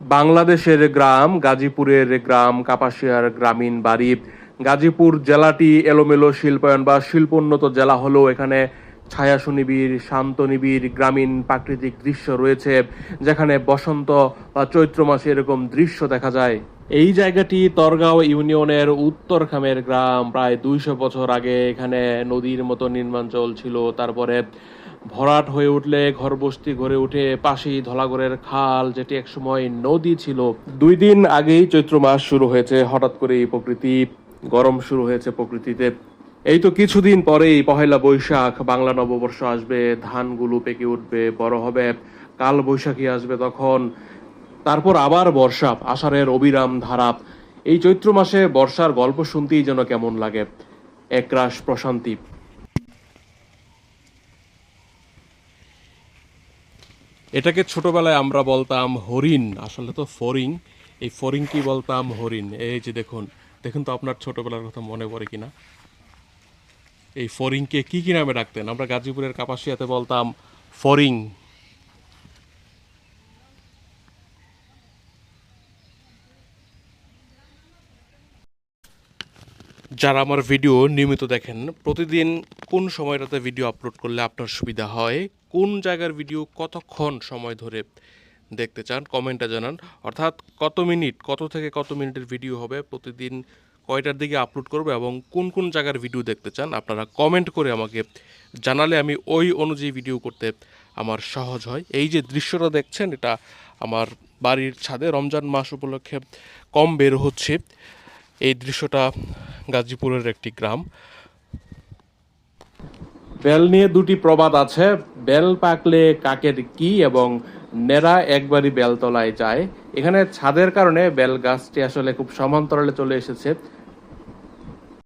বাংলাদেশের গ্রাম, গাজীপুরের গ্রাম, কাপাসিয়ার গ্রামীণ বাড়ি। গাজীপুর জেলাটি এলোমেলো শিল্পায়ন বা শিল্পোন্নত জেলা হলেও এখানে ছায়া সুনিবিড় শান্ত নিবিড় গ্রামীণ প্রাকৃতিক দৃশ্য রয়েছে, যেখানে বসন্ত বা চৈত্র মাসে এরকম দৃশ্য দেখা যায়। এই জায়গাটি তরগাঁও ইউনিয়নের উত্তরখামের গ্রাম। প্রায় দুইশো বছর আগে এখানে নদীর মতো নির্মাণ চলছিল তারপরে ভরাট হয়ে উঠলে ঘরবস্তি গড়ে উঠে পাশেই ধলাগড়ের খাল, যেটি একসময় নদী ছিল। দুই দিন আগেই চৈত্র মাস শুরু হয়েছে। হঠাৎ করেই প্রকৃতি, গরম শুরু হয়েছে প্রকৃতিতে। এই তো কিছুদিন পরেই পহেলা বৈশাখ, বাংলা নববর্ষ আসবে, ধানগুলো পেকে উঠবে, বড় হবে কাল বৈশাখী আসবে তখন। তারপর আবার বর্ষা, আষাঢ়ের অবিরাম ধারা। এই চৈত্র মাসে বর্ষার গল্প শুনতেই যেন কেমন লাগে। একরাশ প্রশান্তি। এটাকে ছোটবেলায় আমরা বলতাম হরিণ, আসলে তো ফরিং। এই ফরিং কি বলতাম? হরিণ। এই যে দেখুন দেখুন তো আপনার ছোটবেলার কথা মনে পড়ে কিনা। এই ফরিংকে কি কি নামে ডাকতেন? আমরা গাজীপুরের কাপাসিয়াতে বলতাম ফরিং। যারা আমার ভিডিও নিয়মিত দেখেন, প্রতিদিন কোন সময়টাতে ভিডিও আপলোড করলে আপনার সুবিধা হয়, কোন জায়গার ভিডিও কতক্ষণ সময় ধরে দেখতে চান, কমেন্টে জানান। অর্থাৎ কত মিনিট, কত থেকে কত মিনিটের ভিডিও হবে, প্রতিদিন কয়টার দিকে আপলোড করব এবং কোন কোন জায়গার ভিডিও দেখতে চান, আপনারা কমেন্ট করে আমাকে জানালে আমি ওই অনুযায়ী ভিডিও করতে আমার সহজ হয়। এই যে দৃশ্যটা দেখছেন, এটা আমার বাড়ির ছাদে রমজান মাস উপলক্ষে কম বের হচ্ছে। এই দৃশ্যটা গাজীপুরের একটি গ্রাম। বেল নিয়ে দুটি প্রবাদ আছে। বেল পাকলে কাকের কি এবং নেড়া একবারই বেলতলায় যায়। এখানে ছাদের কারণে বেল গাছটি আসলে খুব সমান্তরালে চলে এসেছে।